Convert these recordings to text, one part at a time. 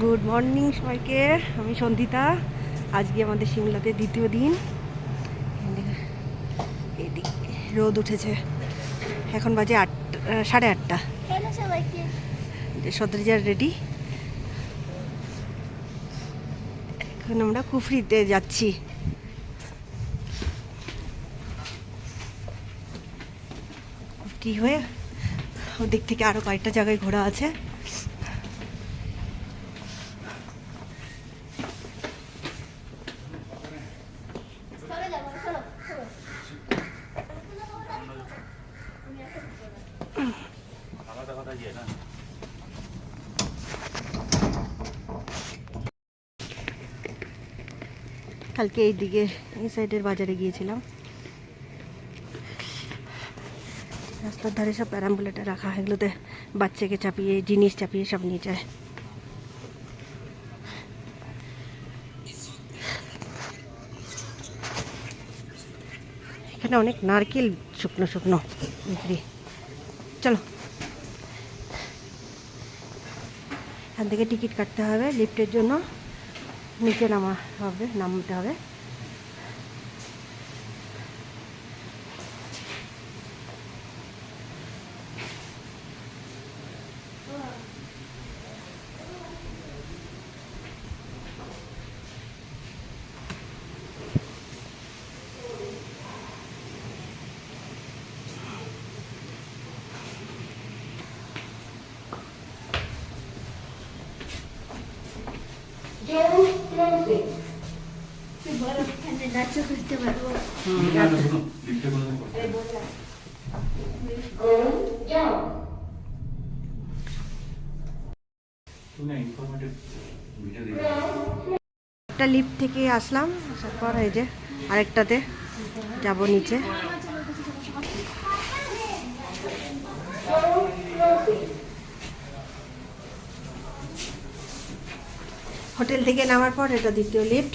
Good morning সবাইকে। আমি সন্ধিতা। আজকে আমাদের সিমলাতে দ্বিতীয় দিন। এদিকে রোদ উঠেছে। এখন বাজে আট সাড়ে আটটা। সদরিজার রেডি এখন আমরা কুফরিতে যাচ্ছি। কুফরি হয়ে? ওদিক থেকে আরও কয়েকটা জায়গায় ঘোরা আছে। কালকে এই দিকে, এই সাইডের বাজারে গিয়েছিলাম। রাস্তার ধারে সব প্যারাম্বুলেটে রাখা এগুলোতে বাচ্চাকে চাপিয়ে, জিনিস চাপিয়ে সব নিয়ে যায়। এখানে অনেক নারকেল শুকনো শুকনো বিক্রি। চলো। এখান থেকে টিকিট কাটতে হবে লিফটের জন্য। নিচে নামা হবে নামতে হবে বরফ একটা লিফট থেকে আসলাম আসার পর এই যে আরেকটাতে যাব নিচে। হোটেল থেকে নামার পর এটা দ্বিতীয় লিফট।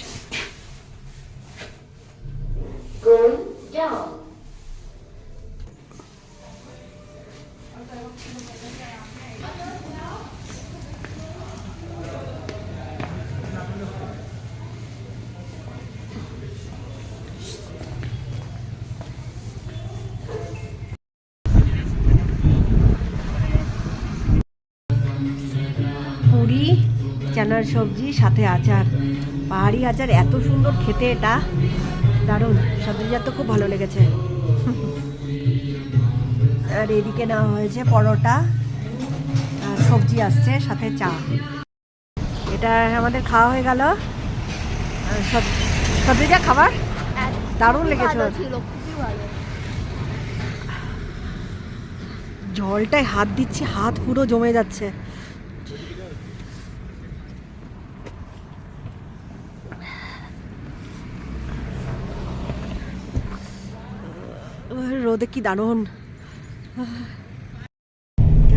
চানার সবজি, সাথে আচার। পাহাড়ি আচার, এত সুন্দর খেতে এটা। দারুণ। সবজিটা তো খুব ভালো লেগেছে। আর এদিকে নেওয়া হয়েছে পরোটা আর সবজি আসছে, সাথে চা। এটা আমাদের খাওয়া হয়ে গেল। সব- সবজিটা খাবার? দারুণ লেগেছে। জলটায় হাত দিচ্ছি, হাত পুরো জমে যাচ্ছে। রোদে কি দারুণ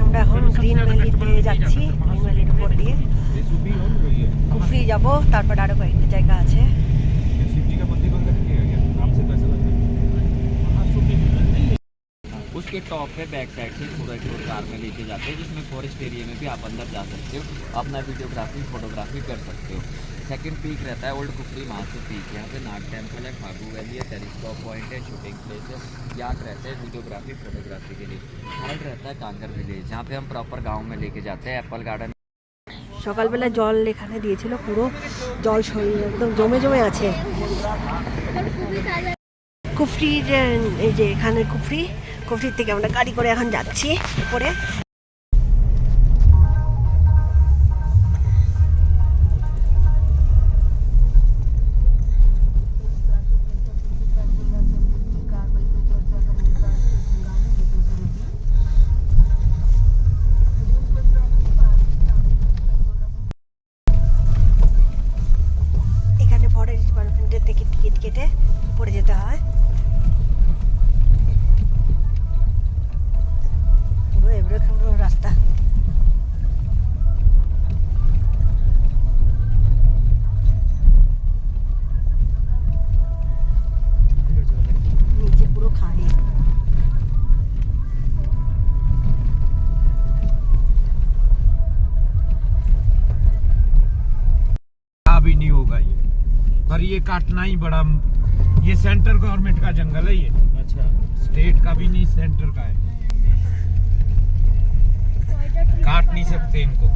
আমরা এখন গ্রিন ভ্যালিতে যাচ্ছি গ্রিন ভ্যালির উপর দিয়ে কুফরি যাব তারপর আরো কয়েকটা জায়গা আছে शिव जी का मंदिर वगैरह किया गया नाम से पैसा लग उसके टॉप पे बैक साइड से पूरा टूर कार में लेके जाते हैं जिसमें फॉरेस्ट एरिया में भी आप अंदर जा सकते हो अपना वीडियोग्राफी फोटोग्राफी कर सकते हो सेकंड पीक रहता है ओल्ड कुफरी वहाँ से पीक यहाँ पे नाग टेम्पल है फागू वैली है टेलीस्कोप पॉइंट है शूटिंग प्लेस है याद रहते हैं वीडियोग्राफी फोटोग्राफी के लिए थर्ड रहता है कांगर विलेज जहाँ पे हम प्रॉपर गाँव में लेके जाते हैं एप्पल गार्डन সকালবেলা জল এখানে দিয়েছিল পুরো জল শরীর একদম জমে জমে আছে এবার খুবই তাজা কুফরি যে এই যে এখানে কুফরি কুফরির থেকে আমরা গাড়ি করে এখন যাচ্ছি উপরে কেটে পড়ে যেতে হয়। ये काटना ही बड़ा ये सेंटर गवर्नमेंट का जंगल है ये अच्छा स्टेट का भी नहीं सेंटर का है काट नहीं सकते इनको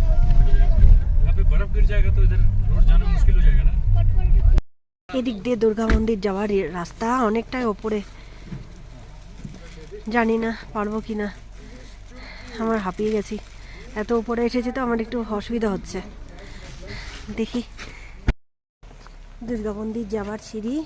यहाँ पे बर्फ गिर जाएगा तो इधर रोड जाना मुश्किल हो जाएगा ना এদিক দিয়ে দুর্গা মন্দির যাওয়ার এ- রাস্তা অনেকটাই ওপরে জানি না, পারব কি না। আমার হাঁপিয়ে গেছি। এত উপরে এসেছি তো আমার একটু অসুবিধা হচ্ছে। দেখি। দুর্গা মন্দির যাওয়ার সিঁড়ি।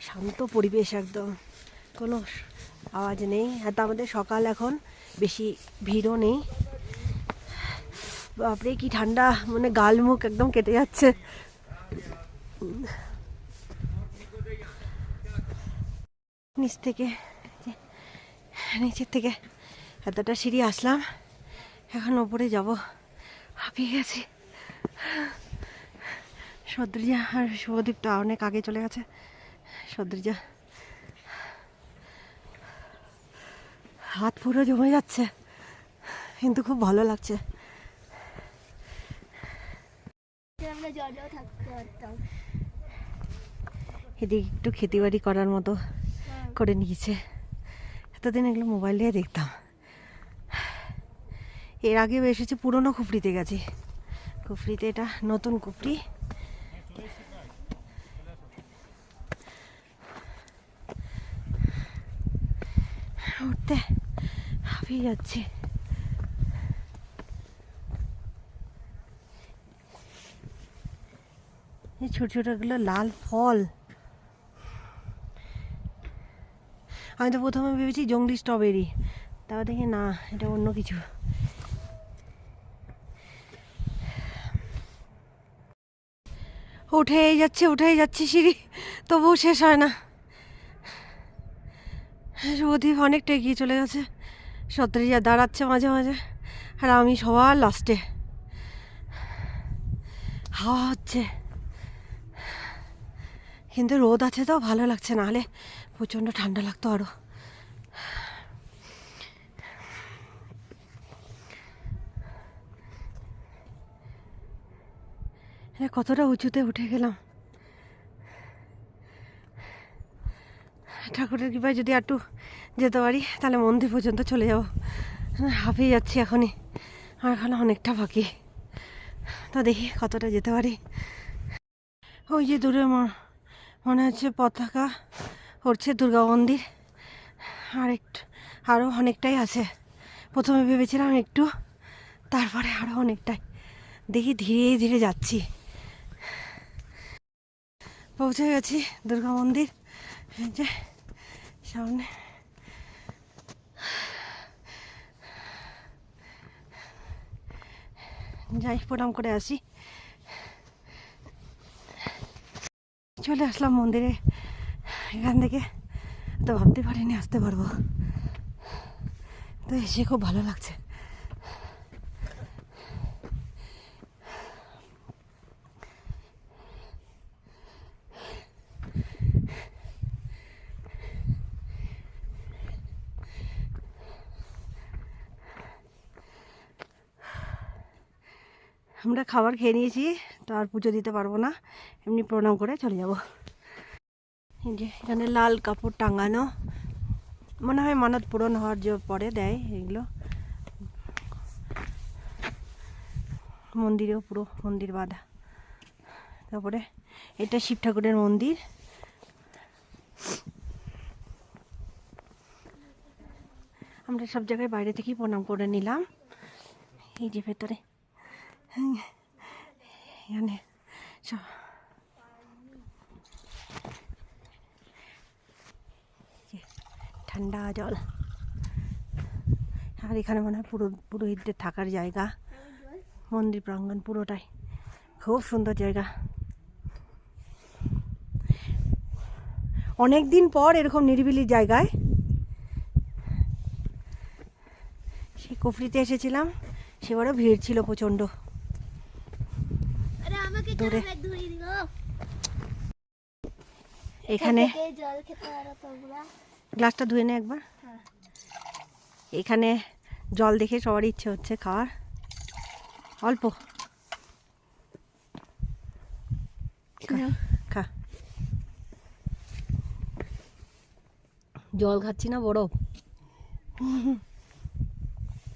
শান্ত পরিবেশ একদম। কোনো আওয়াজ নেই। আর তার মধ্যে সকাল এখন, বেশি ভিড়ও নেই। বাপরে, কি ঠান্ডা মানে গাল মুখ একদম কেটে যাচ্ছে। নিচ থেকে নিচের থেকে এতটা সিঁড়ি আসলাম। এখন ওপরে যাব। হাঁপিয়ে গেছি। সদ্রিজা আর শুভদীপটা অনেক আগে চলে গেছে। সদ্রিজা হাত পুরো জমে যাচ্ছে। কিন্তু খুব ভালো লাগছে। এদিকে একটু খেতিবাড়ি করার মতো করে নিয়েছে। এতদিন এগুলো মোবাইল দিয়ে দেখতাম। এর আগেও এসেছে পুরনো কুফরিতে গেছি। কুফরিতে এটা নতুন কুফরি। উঠতে। হাঁপিয়ে যাচ্ছে। এই ছোট ছোটগুলো লাল ফল। আমি তো প্রথমে ভেবেছি জঙ্গলি স্ট্রবেরি, তারপর দেখি না, এটা অন্য কিছু। উঠেই যাচ্ছে উঠেই যাচ্ছে সিঁড়ি, তবুও শেষ হয় না। শুভদীপ অনেকটা এগিয়ে চলে গেছে। সত্তরিজা দাঁড়াচ্ছে মাঝে মাঝে, আর আমি সবার লাস্টে হাওয়া হচ্ছে। কিন্তু রোদ আছে তো, ভালো লাগছে নাহলে প্রচণ্ড ঠান্ডা লাগতো আরও কতটা উঁচুতে উঠে গেলাম। ঠাকুরের কৃপায় যদি একটু যেতে পারি, তাহলে মন্দির পর্যন্ত চলে যাব। হাঁপিয়ে যাচ্ছি এখনই। আর এখানে অনেকটা বাকি। তো দেখি কতটা যেতে পারি। ওই যে দূরে মনে হচ্ছে পতাকা উঠছে দুর্গা মন্দির। আর একটু আরও অনেকটাই আছে। প্রথমে ভেবেছিলাম একটু, তারপরে আরও অনেকটাই। দেখি ধীরে ধীরে যাচ্ছি। পৌঁছে গেছি দুর্গা মন্দির। যে সামনে। যাই, প্রণাম করে আসি। চলে আসলাম মন্দিরে। এখান থেকে তো ভাবতে পারিনি আসতে পারব। তো এসে খুব ভালো লাগছে। আমরা খাবার খেয়ে নিয়েছি, তো আর পুজো দিতে পারব না। এমনি প্রণাম করে চলে যাব। এই যে এখানে লাল কাপড় টাঙানো। মনে হয় মানত পূরণ হওয়ার যে পরে দেয় এগুলো। মন্দিরেও পুরো মন্দির বাঁধা। তারপরে এটা শিব ঠাকুরের মন্দির। আমরা সব জায়গায় বাইরে থেকেই প্রণাম করে নিলাম। এই যে ভেতরে। হুম, এখানে ঠান্ডা জল। আর এখানে মনে হয় পুরো পুরোহিতদের থাকার জায়গা। মন্দির প্রাঙ্গণ পুরোটাই। খুব সুন্দর জায়গা। অনেক দিন পর এরকম নিরিবিলি জায়গায়। সেই কুফরিতে এসেছিলাম। সেবারও ভিড় ছিল প্রচণ্ড। দূরে। এখানে গ্লাসটা ধুয়ে নে একবার। হ্যাঁ। এখানে জল দেখে সবার ইচ্ছে হচ্ছে খাওয়ার। অল্প। খা জল খাচ্ছি না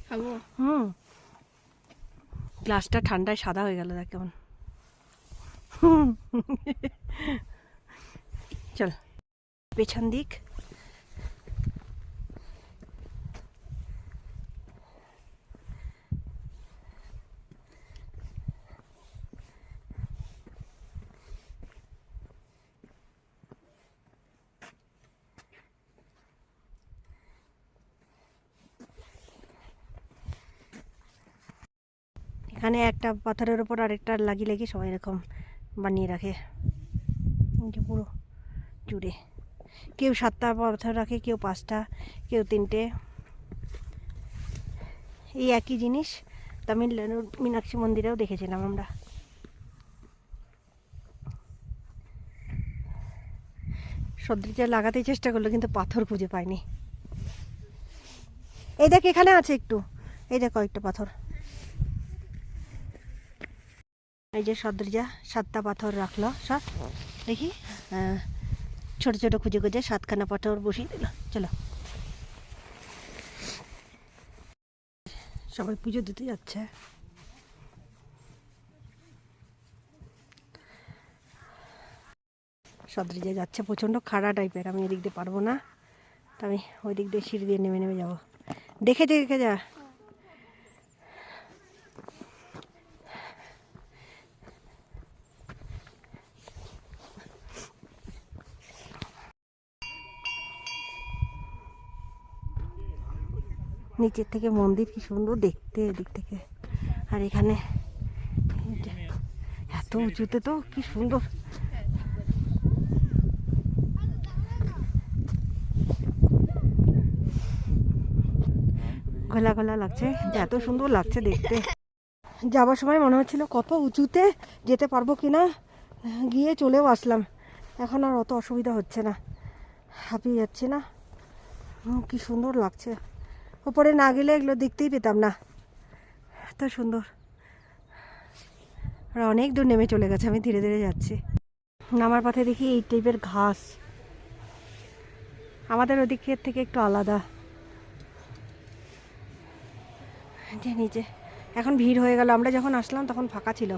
খাব। হুম। গ্লাসটা ঠান্ডায় সাদা হয়ে গেল দেখ কেমন। চল পেছন দিক। এখানে একটা পাথরের ওপর আরেকটা লাগিয়ে লাগিয়ে সবাই এরকম। বানিয়ে রাখে। যে পুরো জুড়ে। কেউ সাতটা পাথর রাখে, কেউ পাঁচটা, কেউ তিনটে। এই একই জিনিস তামিলনাড়ুর মীনাক্ষী মন্দিরেও দেখেছিলাম আমরা। সদ্রিজা লাগাতে চেষ্টা করল, কিন্তু পাথর খুঁজে পায়নি। এই দেখ, এখানে আছে একটু। এই দেখ, কয়েকটা পাথর। এই যে সদ্রিজা সাতটা পাথর রাখল, সব। দেখি ছোট ছোট খুঁজে খুঁজে সাতখানা পাথর বসিয়ে দিল। চলো। সবাই পুজো দিতে যাচ্ছে। সদ্রিজা যাচ্ছে প্রচণ্ড খাড়া টাইপের আমি এদিক দিয়ে পারব না। তা আমি ওই দিক দিয়ে সিঁড়ি দিয়ে নেমে নেমে যাব। দেখে দেখে যা? নিচের থেকে মন্দির কি সুন্দর দেখতে এদিক থেকে। আর এখানে এত উঁচুতে তো কি সুন্দর। গলা গলা লাগছে এত সুন্দর লাগছে দেখতে। যাবার সময় মনে হচ্ছিল কত উঁচুতে যেতে পারব কি না গিয়ে চলেও আসলাম। এখন আর অত অসুবিধা হচ্ছে না। হাঁপিয়ে যাচ্ছে না। কি সুন্দর লাগছে। ওপরে না গেলে এগুলো দেখতেই পেতাম না। এত সুন্দর। আর অনেক দূর নেমে চলে গেছে, আমি ধীরে ধীরে যাচ্ছি। নামার পথে দেখি এই টাইপের ঘাস। আমাদের ওদিকের থেকে একটু আলাদা। যে নিচে এখন ভিড় হয়ে গেল, আমরা যখন আসলাম তখন ফাঁকা ছিল।